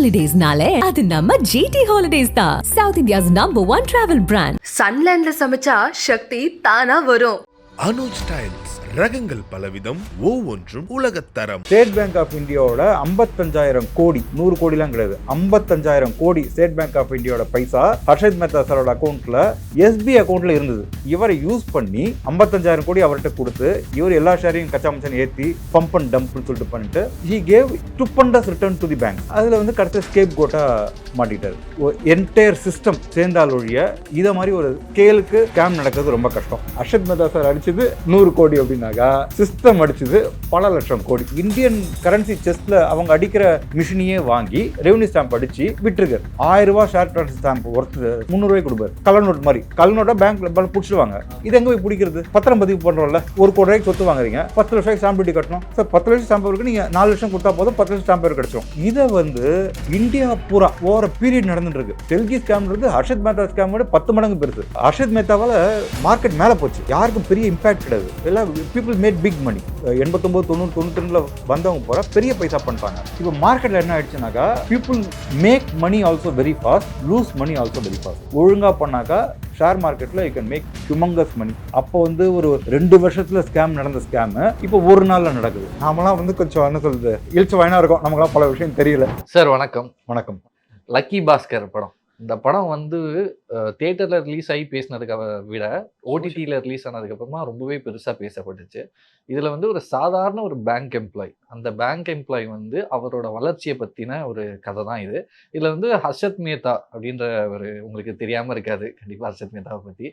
ஹாலிடேஸ்னாலே அது நம்ம ஜிடி ஹாலிடேஸ் தான். South India's number one travel brand சன்லேண்ட்ல சமைச்சா சக்தி தானா வரும். அனுஜ் ஸ்டைல்ஸ் ரகங்கள் பலவிதம் ஒவ்வொன்றும் உலகத்தரம் ஸ்டேட் பேங்க் ஆஃப் இந்தியாவோட ஐம்பத்தஞ்சாயிரம் கோடி நூறு கோடிலாம் கிடையாது ஐம்பத்தஞ்சாயிரம் கோடி ஸ்டேட் பேங்க் ஆஃப் இந்தியாவோட பைசா ஹர்ஷத் மேத்தா சாரோட அக்கௌண்ட்ல எஸ்பி அக்கௌண்ட்ல இருந்தது. இவரை யூஸ் பண்ணி ஐம்பத்தஞ்சாயிரம் கோடி அவர்கிட்ட கொடுத்து இவர் எல்லா ஷேரையும் கச்சா மச்சான் ஏற்றி பம்ப் அண்ட் டம்ப்னு சொல்லிட்டு பண்ணிட்டு he gave stupendous return to the bank அதில் வந்து கடைசி ஸ்கேப் கோட்டா மாட்டிட்டார். என்டையர் சிஸ்டம் சேர்ந்தால் ஒழிய இதை மாதிரி ஒரு ஸ்கேலுக்கு ஸ்கேம் நடக்கிறது ரொம்ப கஷ்டம். ஹர்ஷத் மேத்தா சார் அடிச்சது நூறு கோடி அப்படின்னாக்கா சிஸ்டம் அடிச்சது பல லட்சம் கோடி. இந்தியன் கரன்சி செஸ்ட்ல அவங்க அடிக்கிற மிஷினையே வாங்கி ரெவன்யூ ஸ்டாம்ப் அடிச்சு விட்டுருக்காரு. ஆயிரம் ரூபாய் ஷேர் டிரான்ஸ் ஸ்டாம்ப் ஒர்த்து முந்நூறுவாய் கொடுப்பாரு. கலர் நோட் மாதிரி கல் நோட்டை பேங்க்ல பிடிச்சிருவாங்க. இது எங்க போய் பிடிக்கிறது? பத்திரம் பதிவு பண்றோம்ல. ஒரு கோடி ரூபாய்க்கு சொத்து வாங்குறீங்க. பத்து லட்சம் ஸ்டாம்ப் டியூட்டி கட்டணும். சார் பத்து லட்சம் ஸ்டாம்ப் இருக்கு நீங்க நாலு லட்சம் கொடுத்தா போதும் பத்து லட்சம் ஸ்டாம்ப் கிடைச்சிடும் இதை வந்து இந்தியா பூரா ஓவர பீரியட் நடந்துட்டு இருக்கு. டெல்கி ஸ்கேம்ன்றது ஹர்ஷத் மேத்தா ஸ்கேம் விட பத்து மடங்கு பெருசு. ஹர்ஷத் மேத்தாவால மார்க்கெட் மேல போச்சு. யாருக்கும் பெரிய இம்பாக்ட் கிடையாது. எல்லாம் பீப்புள் மேட் பிக் மணி எண்பத்தொம்பது தொண்ணூறு தொண்ணூத்தி ரெண்டுல வந்தவங்க போற பெரிய பைசா பண்ணிட்டாங்க இப்போ மார்க்கெட்ல என்ன ஆயிடுச்சுனாக்கா people make money also very fast lose money also very fast ஒழுங்கா பண்ணாக்கா ஷேர் மார்க்கெட்டில் you can make humongous money அப்போ வந்து ஒரு ரெண்டு வருஷத்தில் ஸ்கேம் நடந்த ஸ்கேம் இப்போ ஒரு நாளில் நடக்குது. நாமெல்லாம் வந்து கொஞ்சம் என்ன சொல்றது இழிச்ச வயனா இருக்கும். நமக்குலாம் பல விஷயம் தெரியல. சார் வணக்கம். வணக்கம். லக்கி பாஸ்கர் படம். இந்த படம் வந்து தேட்டரில் ரிலீஸ் ஆகி பேசினதுக்கு விட ஓடிடியில் ரிலீஸ் ஆனதுக்கப்புறமா ரொம்பவே பெருசாக பேசப்பட்டுச்சு. இதில் வந்து ஒரு சாதாரண ஒரு பேங்க் எம்ப்ளாய் அந்த பேங்க் எம்ப்ளாய் வந்து அவரோட வளர்ச்சியை பற்றின ஒரு கதை தான் இது. இதில் வந்து ஹர்ஷத் மேத்தா அப்படின்ற ஒரு உங்களுக்கு தெரியாமல் இருக்காது. கண்டிப்பாக ஹர்ஷத் மேத்தாவை பற்றி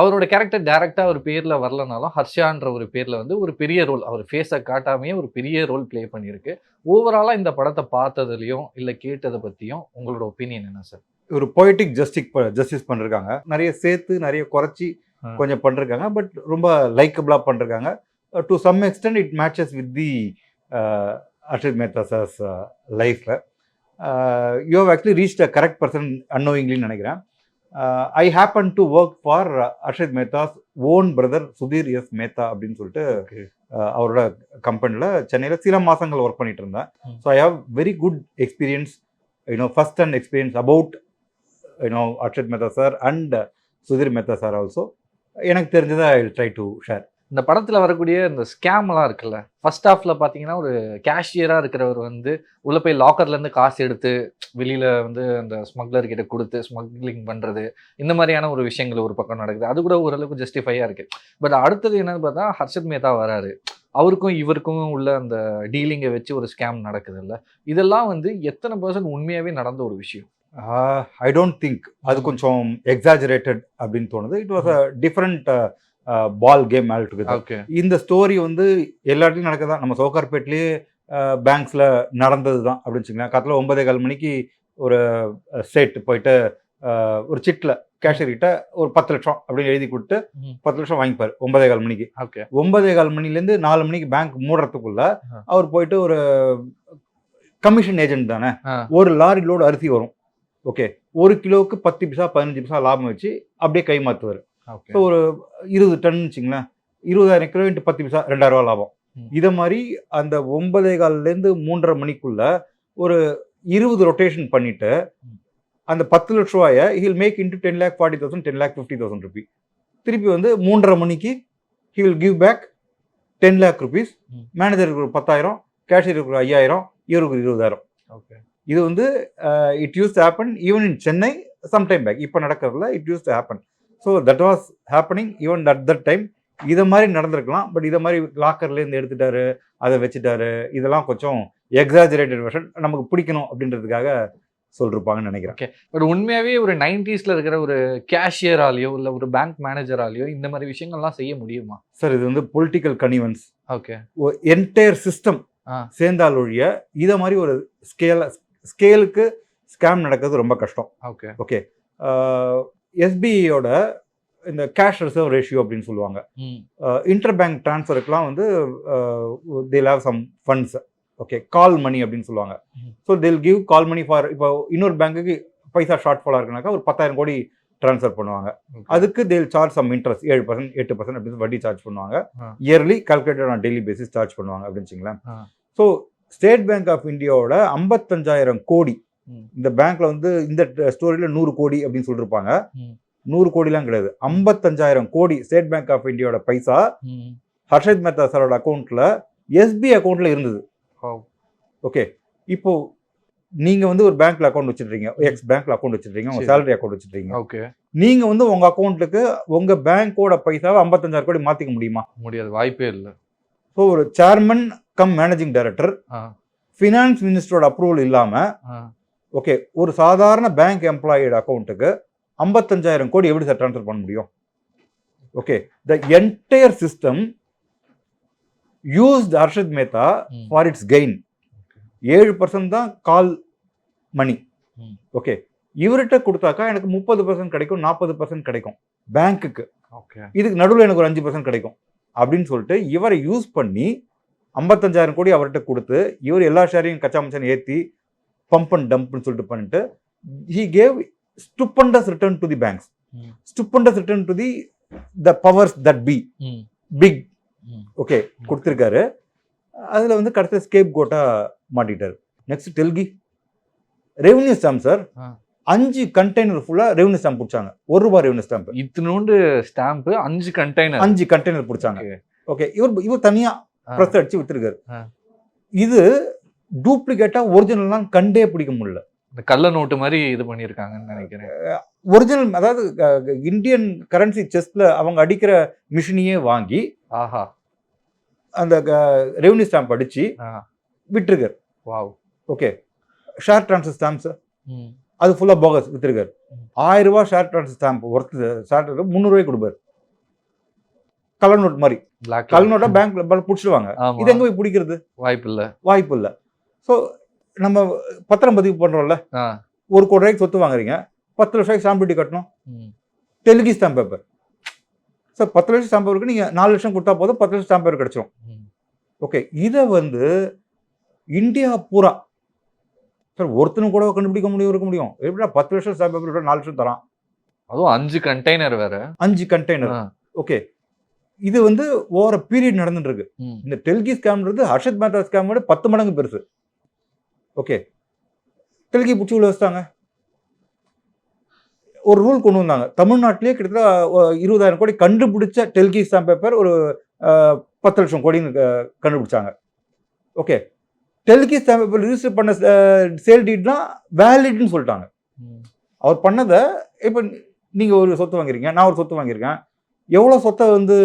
அவரோட கேரக்டர் டேரெக்டாக ஒரு பேரில் வரலனாலும் ஹர்ஷான்ற ஒரு பேரில் வந்து ஒரு பெரிய ரோல் அவர் ஃபேஸை காட்டாமையே ஒரு பெரிய ரோல் ப்ளே பண்ணியிருக்கு. ஓவராலாக இந்த படத்தை பார்த்ததுலையும் இல்லை கேட்டதை பற்றியும் உங்களோட ஒப்பீனியன் என்ன சார் ஒரு பொய்டிக் ஜஸ்டிக் ஜஸ்டிஸ் பண்ணிருக்காங்க. நிறைய சேர்த்து நிறைய குறைச்சி. கொஞ்சம் பண்ணிருக்காங்க. பட் ரொம்ப லைக்கபிளா பண்ணிருக்காங்க. To some extent it matches with the Harshad Mehta sir's லைஃப்ல you have actually reach a correct person அன்னோயிங்லின்னு நினைக்கிறேன். I happen to work for Harshad Mehta's own brother Sudhir S Mehta அப்படின்னு சொல்லிட்டு uh, அவரோட கம்பெனியில் சென்னையில் சில மாதங்கள் ஒர்க் பண்ணிட்டு இருந்தேன். So I have very good experience you know first and experience about you know Harshad Mehta sir and Sudhir Mehta sir also எனக்கு தெரிஞ்சதை ஐ ட்ரை டு ஷேர் இந்த படத்தில் வரக்கூடிய இந்த ஸ்கேம்லாம் இருக்குல்ல ஃபர்ஸ்ட் ஹாஃப்ல பார்த்தீங்கன்னா ஒரு கேஷியராக இருக்கிறவர் வந்து உள்ளே போய் லாக்கர்லேருந்து காசு எடுத்து வெளியில் வந்து அந்த ஸ்மக்லர் கிட்ட கொடுத்து ஸ்மக்லிங் பண்ணுறது இந்த மாதிரியான ஒரு விஷயங்கள் ஒரு பக்கம் நடக்குது. அது கூட ஓரளவுக்கு ஜஸ்டிஃபையாக இருக்குது பட் அடுத்தது என்னன்னு பார்த்தா ஹர்ஷத் மேத்தா வராரு. அவருக்கும் இவருக்கும் உள்ள அந்த டீலிங்கை வச்சு ஒரு ஸ்கேம் நடக்குது இல்லை இதெல்லாம் வந்து எத்தனை பர்சன்ட் உண்மையாகவே நடந்த ஒரு விஷயம்? ஐ டோன்ட் திங்க் அது கொஞ்சம் எக்ஸாஜரேட்டட் அப்படின்னு தோணுது. It was a different ball game okay இந்த ஸ்டோரி வந்து எல்லா இடத்துலையும் நடக்குதான். நம்ம சவுகார்பேட்லேயே பேங்க்ஸில் நடந்தது தான் அப்படின்னு வச்சுக்கலாம் காலத்தில் ஒன்பதே கால் மணிக்கு ஒரு ஸ்டேட் போயிட்டு ஒரு சிட்டில் கேஷியர்கிட்ட ஒரு பத்து லட்சம் அப்படின்னு எழுதி கொடுத்து. பத்து லட்சம் வாங்கிப்பார் ஒன்பதே கால் மணிக்கு. ஓகே ஒன்பதே கால் மணிலேருந்து நாலு மணிக்கு பேங்க் மூடுறதுக்குள்ள. அவர் போயிட்டு ஒரு கமிஷன் ஏஜென்ட் தானே. ஒரு லாரி லோடு அரிசி வரும். ஓகே ஒரு கிலோவுக்கு பத்து பைசா பதினஞ்சு பைசா லாபம் வச்சு அப்படியே கை மாற்றுவார் ஸோ ஒரு இருபது டன் வச்சுங்களேன். இருபதாயிரம் கிலோ இன்ட்டு பத்து பைசா ரெண்டாயிரம் ரூபா லாபம். இதை மாதிரி அந்த ஒன்பதே கால்லேருந்து மூன்றரை மணிக்குள்ள ஒரு இருபது ரொட்டேஷன் பண்ணிட்டு. அந்த பத்து லட்ச ரூபாயை he'll make into ten lakh forty thousand ten lakh fifty thousand rupee திருப்பி வந்து மூன்றரை மணிக்கு he will give back ten lakh rupees. மேனேஜருக்கு ஒரு பத்தாயிரம் கேஷியருக்கு ஒரு ஐயாயிரம் இவருக்கு இருபதாயிரம். ஓகே இது வந்து it use happen even in Chennai some time back இப்போ நடக்கிறதுல it use happen so that was happening even at that time இதை மாதிரி நடந்திருக்கலாம். பட் இதை மாதிரி லாக்கர்லேருந்து எடுத்துட்டாரு அதை வச்சுட்டாரு. இதெல்லாம் கொஞ்சம் எக்ஸாஜரேட்டட் வெர்ஷன் நமக்கு பிடிக்கணும் அப்படின்றதுக்காக சொல்லிருப்பாங்கன்னு நினைக்கிறேன். பட் உண்மையாவே ஒரு நைன்டிஸ்ல இருக்கிற ஒரு கேஷியராலேயோ இல்ல ஒரு பேங்க் மேனேஜராலேயோ இந்த மாதிரி விஷயங்கள்லாம் செய்ய முடியுமா? சார் இது வந்து political connivance okay entire system. சேர்ந்தால் ஒழிய இதை மாதிரி ஒரு ஸ்கேல ஸ்கேலுக்கு ஸ்கேம் நடக்கிறது ரொம்ப கஷ்டம். ஓகே. ஓகே. எஸ்பிஐயோட இந்த கேஷ் ரிசர்வ் ரேஷியோ அப்படின்னு சொல்லுவாங்க. இன்டர் பேங்க் ட்ரான்ஸ்ஃபருக்குலாம் வந்து they'll have some funds okay. Call money அப்படின்னு சொல்லுவாங்க. ஸோ தேல் கிவ் கால் மணி ஃபார் இப்போ இன்னொரு பேங்க்குக்கு பைசா ஷார்ட் ஃபாலாக இருக்குனாக்கா ஒரு பத்தாயிரம் கோடி ட்ரான்ஸ்ஃபர் பண்ணுவாங்க. அதுக்கு தேல் சார்ஜ் சம் இன்ட்ரெஸ்ட் ஏழு பர்சன்ட் எட்டு பர்சன்ட் அப்படின்னு வட்டி சார்ஜ் பண்ணுவாங்க. Yearly calculated on daily basis charge பண்ணுவாங்க அப்படின்னு வச்சுங்களேன். ஸோ ஸ்டேட் பேங்க் ஆஃப் இந்தியாவோட ஐம்பத்தஞ்சாயிரம் கோடி. இந்த பேங்க்ல வந்து இந்த ஸ்டோரியில நூறு கோடி அப்படின்னு சொல்லியிருப்பாங்க. நூறு கோடிலாம் கிடையாது. ஐம்பத்தஞ்சாயிரம் கோடி ஸ்டேட் பேங்க் ஆஃப் இந்தியாவோட பைசா. ஹர்ஷத் மேத்தா சாரோட அக்கௌண்ட்ல எஸ்பி அக்கௌண்ட்ல இருந்தது. ஓகே. இப்போ நீங்க வந்து ஒரு பேங்க்ல அக்கௌண்ட் வச்சிருக்கீங்க. எக்ஸ் பேங்க்ல அக்கௌண்ட் வச்சிருக்கீங்க. உங்க. சேலரி அக்கௌண்ட் வச்சிருக்கீங்க. ஓகே. நீங்க வந்து உங்க அக்கௌண்ட்டுக்கு உங்க பேங்கோட பைசாவை ஐம்பத்தஞ்சாயிரம் கோடி மாத்திக்க முடியுமா? முடியாது. வாய்ப்பே இல்லை. ஸோ ஒரு chairman cum managing director finance மினிஸ்டரோட approval இல்லாம ஓகே ஒரு சாதாரண பேங்க் எம்ப்ளாயியோட அக்கௌண்ட்டுக்கு ஐம்பத்தஞ்சாயிரம் கோடி எப்படி சார் ட்ரான்ஸ்ஃபர் பண்ண முடியும்? Okay the entire system used Harshad Mehta. For its gain ஏழு பர்சன்ட் தான் கால் மணி. ஓகே இவர்கிட்ட கொடுத்தாக்கா எனக்கு முப்பது பர்சன்ட் கிடைக்கும் நாற்பது பர்சன்ட் கிடைக்கும் பேங்க்குக்கு ஓகே இதுக்கு நடுவில் எனக்கு ஒரு அஞ்சு பர்சன்ட் கிடைக்கும். அப்படின்னு சொல்லிட்டு இவரை யூஸ் பண்ணி ஐம்பத்தஞ்சாயிரம் கோடி அவர்கிட்ட கொடுத்து இவர் எல்லா ஷேரையும் கச்சா மச்சான் ஏற்றி பம்ப் அண்ட் டம்ப்னு சொல்லிட்டு பண்ணிட்டு he gave stupendous return to the banks. Stupendous return to the the powers that be big. Okay கொடுத்துருக்காரு. அதில் வந்து கடைசியில் ஸ்கேப் கோட்டா மாட்டிட்டாரு. Next Telgi revenue stamp sir. அஞ்சு கண்டெய்னர் ஃபுல்லாக ரெவன்யூ ஸ்டாம்ப் பிடிச்சாங்க. ஒரு ரூபாய் ரெவன்யூ ஸ்டாம்ப் இத்தினூண்டு ஸ்டாம்ப் அஞ்சு கண்டெய்னர் அஞ்சு கண்டெய்னர் பிடிச்சாங்க. ஓகே இவர் இவர் தனியா ஆ. ப்ரெஸ் அடிச்சு வித்துருக்காரு ஆ. இது டூப்ளிகேட்டா ஒரிஜினல்லாம் கண்டே பிடிக்க முடியல. இந்த கள்ள நோட்டு மாதிரி இது பண்ணியிருக்காங்கன்னு நினைக்கிறேன். ஒரிஜினல் அதாவது இந்தியன் கரன்சி செஸ்ல அவங்க அடிக்கிற மிஷினையே வாங்கி ஆஹா. அந்த ரெவன்யூ ஸ்டாம்ப் அடிச்சு விட்டுருக்காரு. Wow. Okay. Share transfer stamps. அது ஃபுல்லாக போகஸ் வித்துருக்காரு. ஆயிரம் ரூபாய் share transfer stamp worth share முந்நூறுவாய்க்கு கொடுப்பாரு. கலர் நோட் மாதிரி கலர் நோட்டா பேங்க்ல பிடிச்சிடுவாங்க ஆமா. இது எங்க போய் பிடிக்கிறது? வாய்ப்பு இல்ல வாய்ப்பு இல்லை ஸோ நம்ம பத்திரம் பதிவு பண்ணுறோம்ல ஆ. ஒரு கோடி ரூபாய்க்கு சொத்து வாங்குறீங்க. பத்து லட்சம் ஸ்டாம்ப் டியூட்டி கட்டணும். தெலுங்கு ஸ்டாம்ப் பேப்பர் சார் பத்து லட்சம் ஸ்டாம்ப் பேப்பருக்கு நீங்கள் நாலு லட்சம் கொடுத்தா போதும் பத்து லட்சம் ஸ்டாம்ப் பேப்பர் கிடச்சிரும். ஓகே இதை வந்து இந்தியா பூரா சார் ஒருத்தனும் கூட கண்டுபிடிக்க முடியும் இருக்க முடியும். எப்படின்னா பத்து லட்சம் ஸ்டாம்ப் பேப்பர் நாலு லட்சம் தரான். அதுவும் அஞ்சு கண்டெய்னர் வேற. அஞ்சு கண்டெய்னர். ஓகே இது வந்து ஓவர பீரியட் நடந்துட்டு இருக்கு. இந்த டெல்கி ஸ்கேம்ன்றது ஹர்ஷத் மேத்தா ஸ்கேமோட பத்து மடங்கு பெருசு. ஓகே. டெல்கி பிடிச்சி உள்ள வச்சிட்டாங்க. ஒரு ரூல் கொண்டு வந்தாங்க. தமிழ்நாட்டிலேயே கிட்டத்தட்ட இருபதாயிரம் கோடி கண்டுபிடிச்ச டெல்கி ஸ்டாம்ப் பேப்பர் ஒரு பத்து லட்சம் கோடின்னு கண்டுபிடிச்சாங்க. Okay. Telgi stamp paper register பண்ண சேல் டீட்லாம் வேலிட்னு சொல்லிட்டாங்க. அவர் பண்ணதை இப்போ நீங்கள் ஒரு சொத்து வாங்கிருக்கீங்க நான் ஒரு சொத்து வாங்கியிருக்கேன். எவ்வளோ சொத்தை வந்து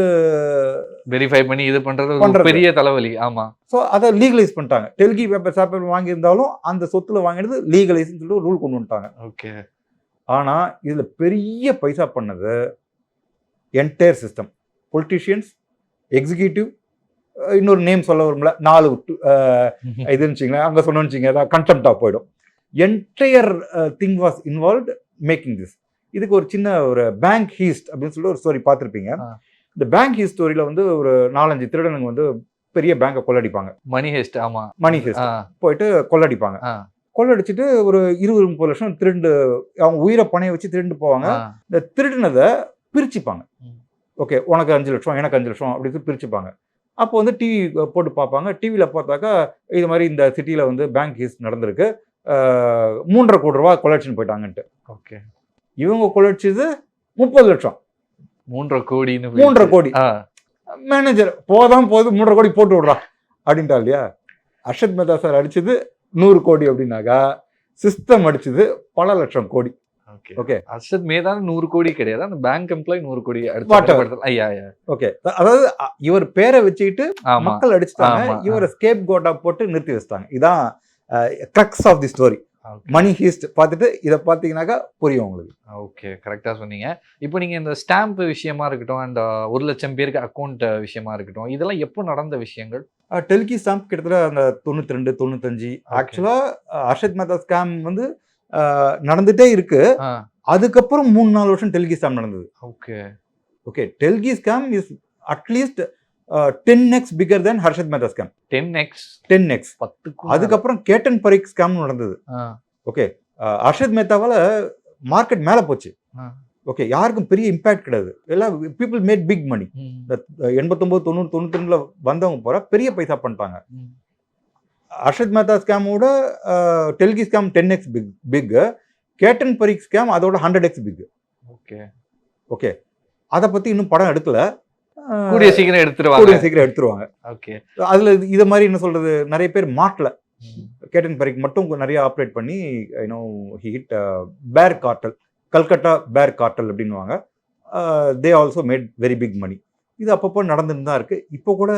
வெரிஃபை பண்ணி இது பண்றது. பெரிய தலைவலி. ஆமா. ஸோ அதை லீகலைஸ் பண்ணிட்டாங்க. டெல்கி பேப்பர் சாப்பர் வாங்கியிருந்தாலும் அந்த சொத்துல வாங்கினது லீகலைஸ்னு சொல்லிட்டு ரூல் கொண்டு வந்துட்டாங்க. ஓகே ஆனால் இதில் பெரிய பைசா பண்ணது என்டையர் சிஸ்டம் பொலிட்டிஷியன்ஸ் எக்ஸிக்யூட்டிவ் இன்னொரு நேம் சொல்ல வரும்ல நாலு இதுன்னு வச்சிங்களேன் அங்கே சொன்னோன்னு வச்சிங்க கண்டெம்டாக போயிடும். Entire thing was involved making this இதுக்கு ஒரு சின்ன ஒரு பேங்க் ஹீஸ்ட் அப்படின்னு சொல்லிட்டு ஒரு ஸ்டோரி பார்த்துருப்பீங்க. இந்த பேங்க் ஹீஸ்ட் ஸ்டோரியில் வந்து ஒரு நாலஞ்சு திருடனுங்க வந்து பெரிய பேங்கை கொள்ளடிப்பாங்க. மணி ஹெஸ்ட் ஆமா. மணி ஹீஸ்ட் போயிட்டு கொள்ளடிப்பாங்க. கொள்ளடிச்சிட்டு ஒரு இருபது முப்பது லட்சம் திருண்டு அவங்க உயிரை பணைய வச்சு திருண்டு போவாங்க. இந்த திருடினதை பிரிச்சுப்பாங்க. ஓகே உனக்கு அஞ்சு லட்சம் எனக்கு அஞ்சு லட்சம் அப்படின்னு பிரிச்சுப்பாங்க. அப்போ வந்து டிவி போட்டு பார்ப்பாங்க. டிவியில் பார்த்தாக்கா இது மாதிரி இந்த சிட்டியில் வந்து பேங்க் ஹீஸ் நடந்திருக்கு. மூன்றரை கோடி ரூபா கொலெக்ஷன் போயிட்டாங்கன்ட்டு. ஓகே. இவங்க கொலைச்சது முப்பது லட்சம். மூன்றரை கோடின்னு மூன்றரை கோடி. மேனேஜர் போதான் போது மூன்றரை கோடி போட்டு விட்றா. அப்படின்ட்டா இல்லையா? அர்ஷத் மேத்தா சார் அடிச்சது நூறு கோடி அப்படின்னாக்கா சிஸ்டம் அடிச்சது பல லட்சம் கோடி. ஓகே. ஓகே. அர்ஷத் மேதான நூறு கோடி கிடையாது. அந்த பேங்க் எம்ப்ளாய் நூறு கோடி ஐயா ஓகே. அதாவது இவர் பேரை வச்சுக்கிட்டு மக்கள் அடிச்சுட்டாங்க. இவரை ஸ்கேப் கோட்டா போட்டு நிறுத்தி வச்சிட்டாங்க. இதான் crux of the story. Money Heist பார்த்துட்டு இதை பார்த்தீங்கன்னாக்கா புரியும் உங்களுக்கு. ஓகே கரெக்டாக சொன்னீங்க. இப்போ நீங்கள் இந்த ஸ்டாம்ப் விஷயமா இருக்கட்டும் அண்ட் ஒரு லட்சம் பேருக்கு அக்கௌண்ட் விஷயமா இருக்கட்டும் இதெல்லாம் எப்போ நடந்த விஷயங்கள்? டெல்கி ஸ்டாம்ப் கிட்டத்தட்ட அந்த தொண்ணூத்தி ரெண்டு தொண்ணூத்தஞ்சு ஆக்சுவலா ஹர்ஷத் மேத்தா ஸ்கேம் வந்து நடந்துட்டே இருக்கு. அதுக்கப்புறம் மூணு நாலு வருஷம் டெல்கி ஸ்கேம் நடந்தது. Okay okay Telgi scam is at least ten x figure then Harshad Mehta scam ten x ten x பத்துக்கும் அதுக்கப்புறம் கேட்டன் பரிக் ஸ்கேம் நடந்தது. ஓகே ஹர்ஷத் மேத்தாவால மார்க்கெட் மேலே போச்சு. ஓகே யாருக்கும் பெரிய இம்பாக்ட் கிடையாது. எல்லாம் பீப்புள் மேட் பிக் மணி ம், எண்பத்தொம்பது தொண்ணூறு தொண்ணூத்தி ரெண்டுல வந்தவங்க போற பெரிய பைசா பண்ணிட்டாங்க. ம். Harshad Mehta ஸ்கேமோட Telgi scam ten x big big Ketan Parekh scam அதோட hundred x big okay okay அதை பற்றி இன்னும் படம் எடுக்கல. கூடிய சீக்கிரம் எடுத்துருவாங்க. கூடிய சீக்கிரம் எடுத்துருவாங்க. ஓகே. அதில் இதை மாதிரி என்ன சொல்றது? நிறைய பேர் மாட்டல. கேட்டன் பரிக் மட்டும் நிறைய ஆப்ரேட் பண்ணி you know hit pair cartel Calcutta bear cartel அப்படின்னுவாங்க. They also made very big money இது அப்பப்போ நடந்துட்டு தான் இருக்கு. இப்போ கூட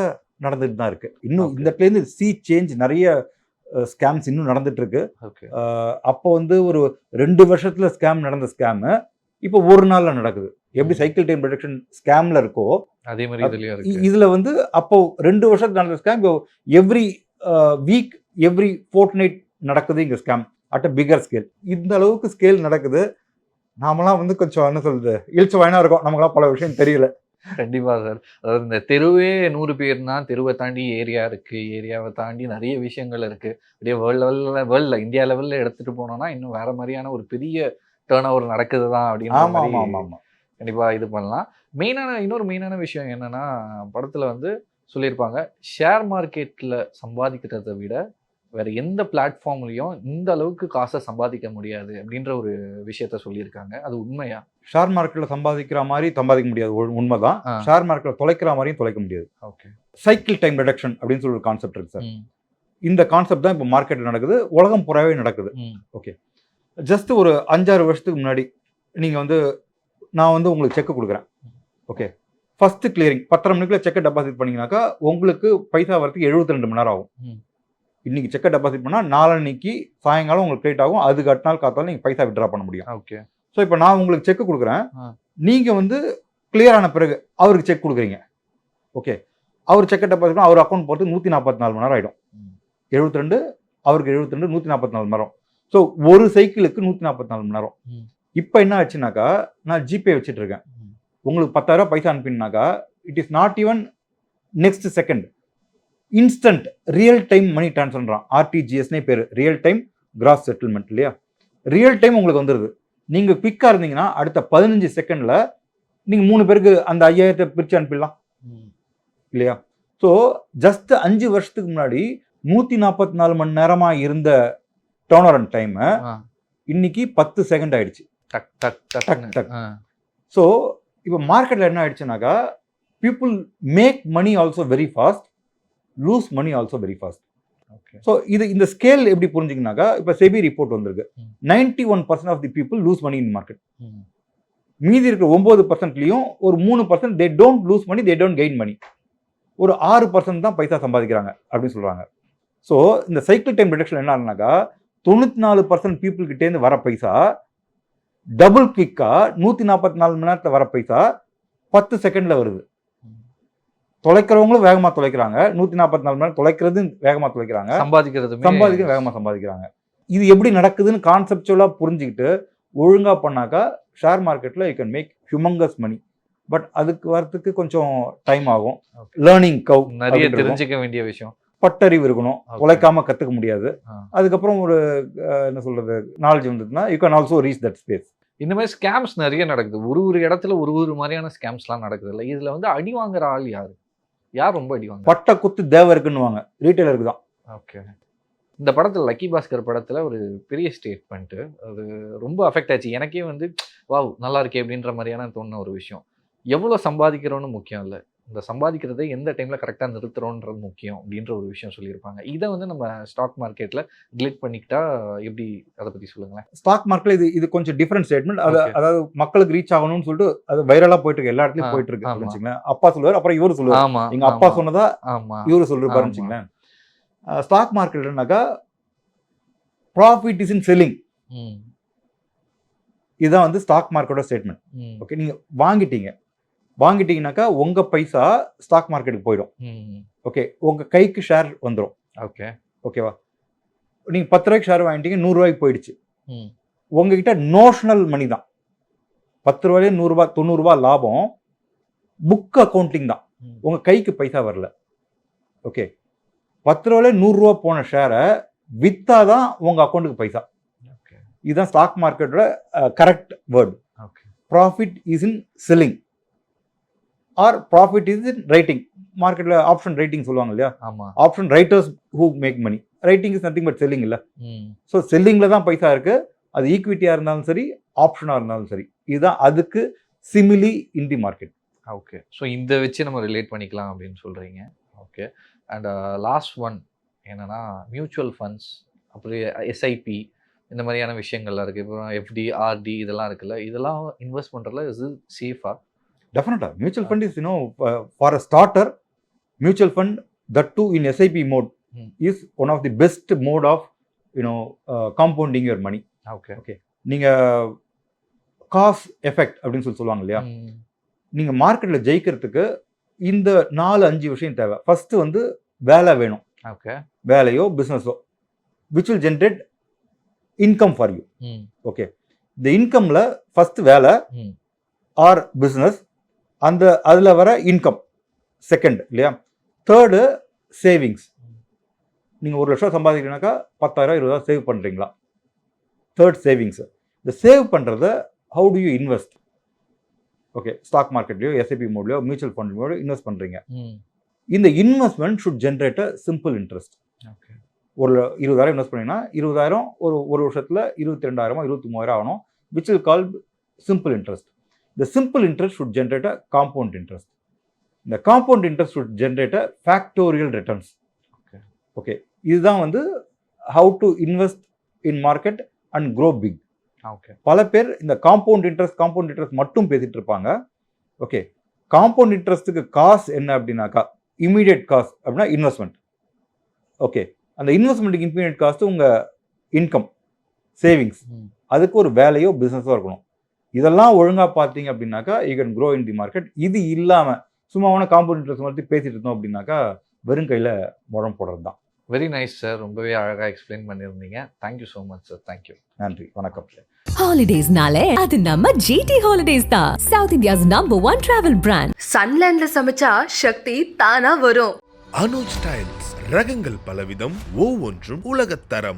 நடந்துட்டு தான் இருக்கு. இன்னும். இந்த இடத்துலேருந்து சி சேஞ்ச் நிறைய ஸ்கேம்ஸ் இன்னும் நடந்துட்டு இருக்கு. அப்போ வந்து ஒரு ரெண்டு வருஷத்துல ஸ்கேம் நடந்த ஸ்கேமு இப்போ ஒரு நாள்ல நடக்குது. எப்படி சைக்கிள் டைம் ப்ரொடக்ஷன் ஸ்கேம்ல இருக்கோ அதே மாதிரி இதுல வந்து அப்போ ரெண்டு வருஷத்துக்கு நடந்த scam every week every fortnight நடக்குது இங்க scam at a bigger scale இந்த அளவுக்கு ஸ்கேல் நடக்குது. நாமெல்லாம் வந்து கொஞ்சம் என்ன சொல்றது இழிச்ச வாயினா இருக்கோம். நமக்கெல்லாம் பல விஷயம் தெரியல. கண்டிப்பா சார். அதாவது இந்த தெருவே நூறு பேர்னா தெருவை தாண்டி ஏரியா இருக்கு. ஏரியாவை தாண்டி நிறைய விஷயங்கள் இருக்கு. அப்படியே வேர்ல்ட் லெவல்ல வேர்ல்ட்ல இந்தியா லெவல்ல எடுத்துட்டு போனோம்னா இன்னும் வேற மாதிரியான ஒரு பெரிய டேர்ன் ஓவர் நடக்குது தான் அப்படின்ற ஆமா ஆமா மாதிரி ஆமா ஆமா கண்டிப்பா இது பண்ணலாம். மெயினான இன்னொரு மெயினான விஷயம் என்னன்னா படத்துல வந்து சொல்லியிருப்பாங்க ஷேர் மார்க்கெட்ல சம்பாதிக்கிறதை விட வேற எந்த பிளாட்ஃபார்ம்லயும் இந்த அளவுக்கு காசை சம்பாதிக்க முடியாது அப்படின்ற ஒரு விஷயத்த சொல்லியிருக்காங்க. அது உண்மையா? ஷேர் மார்க்கெட்ல சம்பாதிக்கிற மாதிரி சம்பாதிக்க முடியாது. உண்மைதான். ஷேர் மார்க்கெட்ல தொலைக்கிற மாதிரியும் தொலைக்க முடியாது. ஓகே. சைக்கிள் டைம் ரிடக்ஷன் அப்படின்னு சொல்லி ஒரு கான்செப்ட் இருக்கு சார் இந்த கான்செப்ட் தான் இப்போ மார்க்கெட்ல நடக்குது உலகம் புறாவே நடக்குது. ஜஸ்ட் ஒரு அஞ்சாறு வருஷத்துக்கு முன்னாடி நீங்க வந்து நான் வந்து உங்களுக்கு செக் கொடுக்குறேன். ஓகே ஃபர்ஸ்ட் கிளியரிங் பத்தரை மணிக்குள்ள செக்கை டெபாசிட் பண்ணீங்கன்னாக்கா உங்களுக்கு பைசா வரதுக்கு 72 ரெண்டு மணி நேரம் ஆகும். இன்னைக்கு செக்கை டெபாசிட் பண்ணால் நாளன்னைக்கு சாயங்காலம் உங்களுக்கு கிரெடிட் ஆகும். அதுக்கு அடுத்த நாள் காத்தாலும் நீங்கள் பைசா விட்ரா பண்ண முடியும். ஓகே ஸோ இப்போ நான் உங்களுக்கு செக் கொடுக்குறேன். நீங்கள் வந்து கிளியர் ஆன பிறகு அவருக்கு செக் கொடுக்குறீங்க. ஓகே அவர் செக்கை டெபாசிட் அவர் அக்கௌண்ட் போகிறது நூற்றி நாற்பத்தி நாலு மணி நேரம் ஆகிடும். எழுபத்தி ரெண்டு அவருக்கு எழுபத்தி ரெண்டு நூற்றி நாற்பத்தி நாலு மணி நேரம். ஸோ ஒரு சைக்கிளுக்கு நூற்றி நாற்பத்தி நாலு மணி நேரம். இப்போ என்ன ஆச்சுனாக்கா நான் ஜிபே வச்சுட்டு இருக்கேன். உங்களுக்கு பத்தாயிரம் பைசா அனுப்பினாக்கா it is not even next second instant real time money ட்ரான்ஸ்ஃபர்ன்றான் ஆர்டிஜிஎஸ்னே பேர். ரியல் டைம் கிராஸ் செட்டில்மெண்ட் இல்லையா? ரியல் டைம் உங்களுக்கு வந்துடுது நீங்கள் குவிக்காக இருந்தீங்கன்னா அடுத்த பதினஞ்சு செகண்டில் நீங்கள் மூணு பேருக்கு அந்த ஐயாயிரத்தை பிரித்து அனுப்பிடலாம். இல்லையா? ஸோ ஜஸ்ட் அஞ்சு வருஷத்துக்கு முன்னாடி நூற்றி நாற்பத்தி நாலு மணி நேரமாக இருந்த டோனர் அண்ட் டைமை இன்னைக்கு பத்து செகண்ட் ஆயிடுச்சு. டக் டக் டக், டக். ஸோ இப்போ மார்க்கெட்டில் என்ன ஆயிடுச்சுனாக்கா people make money also very fast lose money also very fast so இது இந்த ஸ்கேல் எப்படி புரிஞ்சுக்கனாக்கா இப்போ செபி ரிப்போர்ட் வந்திருக்கு. Ninety one percent of the people lose money in market மீதி இருக்கிற ஒன்பது பர்சன்ட்லையும் ஒரு மூணு percent they don't lose money they don't gain money ஒரு ஆறு பர்சன்ட் தான் பைசா சம்பாதிக்கிறாங்க அப்படின்னு சொல்றாங்க. ஸோ இந்த சைக்கிள் டைம் ரிடக்ஷன் என்ன ஆகுனாக்கா தொண்ணூற்றி நாலு பர்சன்ட் பீப்புள் கிட்டேருந்து வர பைசா டபுள் குவிக்கா நூற்றி நாற்பத்தி நாலு மணி நேரத்தில் வர பைசா பத்து செகண்ட்ல வருது. தொலைக்கிறவங்களும் வேகமாக தொலைக்கிறாங்க. நூற்றி நாற்பத்தி நாலு மணி நேரம் தொலைக்கிறது வேகமாக தொலைக்கிறாங்க. சம்பாதிக்கிறது சம்பாதிக்க வேகமாக சம்பாதிக்கிறாங்க. இது எப்படி நடக்குதுன்னு கான்செப்டுவலாக புரிஞ்சுக்கிட்டு ஒழுங்காக பண்ணாக்கா ஷேர் மார்க்கெட்டில் you can make humongous money but அதுக்கு வரத்துக்கு கொஞ்சம் டைம் ஆகும். லேர்னிங் கவ் நிறைய தெரிஞ்சுக்க வேண்டிய விஷயம். பட்டறிவு இருக்கணும். தொலைக்காம கற்றுக்க முடியாது. அதுக்கப்புறம் ஒரு என்ன சொல்றது நாலேஜ் வந்ததுன்னா you can also reach that space இந்த மாதிரி ஸ்கேம்ஸ் நிறைய நடக்குது. ஒரு ஒரு இடத்துல ஒரு ஒரு மாதிரியான ஸ்கேம்ஸ்லாம் நடக்குது இல்லை. இதுல வந்து அடி வாங்குற ஆள் யாரு? யார் ரொம்ப அடி வாங்குறா பட்ட குத்து தேவருக்குன்னுவாங்க ரீட்டைலருக்கு தான். ஓகே இந்த படத்துல லக்கி பாஸ்கர் படத்துல ஒரு பெரிய ஸ்டேட்மெண்ட் அது ரொம்ப அஃபெக்ட் ஆச்சு. எனக்கே வந்து வாவ் நல்லா இருக்கே அப்படின்ற மாதிரியான தோணுன ஒரு விஷயம். எவ்வளவு சம்பாதிக்கிறோன்னு முக்கியம் இல்லை. இந்த சம்பாதிக்கிறதை எந்த டைம்ல கரெக்டா நிறுத்துறோன்றது முக்கியம் அப்படின்ற ஒரு விஷயம் சொல்லியிருப்பாங்க. இதை வந்து நம்ம ஸ்டாக் மார்க்கெட்ல டிலீட் பண்ணிக்கிட்டா எப்படி அதை பத்தி சொல்லுங்களேன்? ஸ்டாக் மார்க்கெட்ல இது இது கொஞ்சம் டிஃப்ரெண்ட் ஸ்டேட்மெண்ட் அது. அதாவது மக்களுக்கு ரீச் ஆகணும்னு சொல்லிட்டு அது வைரலா போயிட்டு இருக்கு எல்லா இடத்துலயும் போயிட்டு இருக்கு. வச்சுங்களேன் அப்பா சொல்லுவார் அப்புறம் இவரு சொல்லுவார். ஆமா எங்க அப்பா சொன்னதா இவரு சொல்லிருப்பாருன்னு ஆமா. வச்சுங்களேன் ஸ்டாக் மார்க்கெட்னாக்கா ப்ராஃபிட் இஸ் இன் செல்லிங் இதுதான் வந்து ஸ்டாக் மார்க்கெட்டோட ஸ்டேட்மெண்ட் ஓகே நீங்க வாங்கிட்டீங்க. வாங்கிட்டீங்கன்னாக்கா உங்க பைசா ஸ்டாக் மார்க்கெட்டுக்கு போயிடும். ஓகே உங்க கைக்கு ஷேர் வந்துடும் ஓகே ஓகேவா நீங்க பத்து ரூபாய்க்கு ஷேர் வாங்கிட்டீங்க நூறு ரூபாய்க்கு போயிடுச்சு. உங்ககிட்ட நோஷனல் மணி தான். பத்து ரூபாயிலே நூறுரூபா தொண்ணூறுரூபா லாபம். புக் அக்கௌண்டிங் தான். ம். உங்க கைக்கு பைசா வரல. ஓகே பத்து ரூபாயிலே நூறுரூவா போன ஷேரை வித்தா தான் உங்க அக்கௌண்ட்டுக்கு பைசா. இதுதான் ஸ்டாக் மார்க்கெட்டோட correct word okay profit is in selling or profit is in writing மார்க்கெட்டில் ஆப்ஷன் ரைட்டிங் சொல்லுவாங்க இல்லையா? ஆமா. Option writers who make money writing is nothing but selling இல்லை. ஸோ செல்லிங்கில் தான் பைசா இருக்கு. அது ஈக்விட்டியாக இருந்தாலும் சரி ஆப்ஷனாக இருந்தாலும் சரி. இதுதான் அதுக்கு simile in the market okay so இந்த வச்சு நம்ம ரிலேட் பண்ணிக்கலாம் அப்படின்னு சொல்கிறீங்க ஓகே அண்ட் லாஸ்ட் ஒன் என்னன்னா மியூச்சுவல் ஃபண்ட்ஸ் அப்புறம் எஸ்ஐபி இந்த மாதிரியான விஷயங்கள்லாம் இருக்குது இப்போ எஃப்டி ஆர்டி இதெல்லாம் இருக்குல்ல. இதெல்லாம் இன்வெஸ்ட் பண்ணுறதுல இது சேஃபா டெஃபினட்டாக mutual fund is you know for a starter mutual fund that too in SIP mode Hmm. Is one of the best mode of you know compounding your money okay நீங்கள் cause effect அப்படின்னு சொல்லி சொல்லுவாங்க இல்லையா? நீங்கள் மார்க்கெட்டில் ஜெயிக்கிறதுக்கு இந்த நாலு அஞ்சு விஷயம் தேவை. ஃபர்ஸ்ட் வந்து வேலை வேணும். ஓகே வேலையோ பிஸ்னஸோ which will generate income for you okay இந்த இன்கமில் ஃபர்ஸ்ட் வேலை ஆர் பிஸ்னஸ் அந்த அதில் வர இன்கம் செகண்ட் இல்லையா? தேர்டு சேவிங்ஸ் நீங்கள் ஒரு லட்சம் சம்பாதிக்கிறீங்கனாக்கா பத்தாயிரம் இருபதாயிரம் சேவ் பண்ணுறீங்களா தேர்ட் சேவிங்ஸ் இந்த சேவ் பண்ணுறத how to you invest okay stock மார்க்கெட்லையோ SIP மோட்லையோ மியூச்சுவல் ஃபண்ட் மோட்லையோ இன்வெஸ்ட் பண்ணுறீங்க இந்த investment should generate a simple interest okay ஒரு இருபதாயிரம் இன்வெஸ்ட் பண்ணீங்கன்னா இருபதாயிரம் ஒரு ஒரு வருஷத்தில் இருபத்தி ரெண்டாயிரமோ இருபத்தி மூவாயிரம் ஆகணும் which will call simple interest இந்த simple interest should generate a compound interest இந்த compound interest should generate a factorial returns Okay. Okay இதுதான் வந்து how to invest in market and grow big okay பல பேர் இந்த காம்பவுண்ட் இன்ட்ரெஸ்ட் காம்பவுண்ட் இன்ட்ரெஸ்ட் மட்டும் பேசிட்டு இருப்பாங்க. ஓகே காம்பவுண்ட் இன்ட்ரெஸ்ட்டுக்கு காசு என்ன அப்படின்னாக்கா இமீடியட் காசு அப்படின்னா இன்வெஸ்ட்மெண்ட் ஓகே அந்த இன்வெஸ்ட்மெண்ட்டுக்கு இமீடியட் காஸ்ட்டு உங்கள் இன்கம் சேவிங்ஸ் அதுக்கு ஒரு வேலையோ பிஸ்னஸோ இருக்கணும். இதெல்லாம் ஒழுங்காக பார்த்தீங்க அப்படின்னாக்கா you can grow in the market இது இல்லாமல் சும்மாவான காம்பவுண்ட் இன்ட்ரெஸ்ட் மாதிரி பேசிட்டு இருந்தோம் அப்படின்னாக்கா வெறும் கையில் முழம் போடுறது தான் வெரி நைஸ் சார் ரொம்பவே அழகாக எக்ஸ்பிளைன் பண்ணியிருந்தீங்க. Thank you so much sir thank you நன்றி. வணக்கம். ஹாலிடேஸ்னாலே அது நம்ம ஜிடி ஹாலிடேஸ் தான். South India's number one travel brand சன்லேண்ட்ல சமைச்சா சக்தி தானா வரும். அனுஜ் ஸ்டைல்ஸ் ரகங்கள் பலவிதம் ஒவ்வொன்றும் உலகத்தரம்.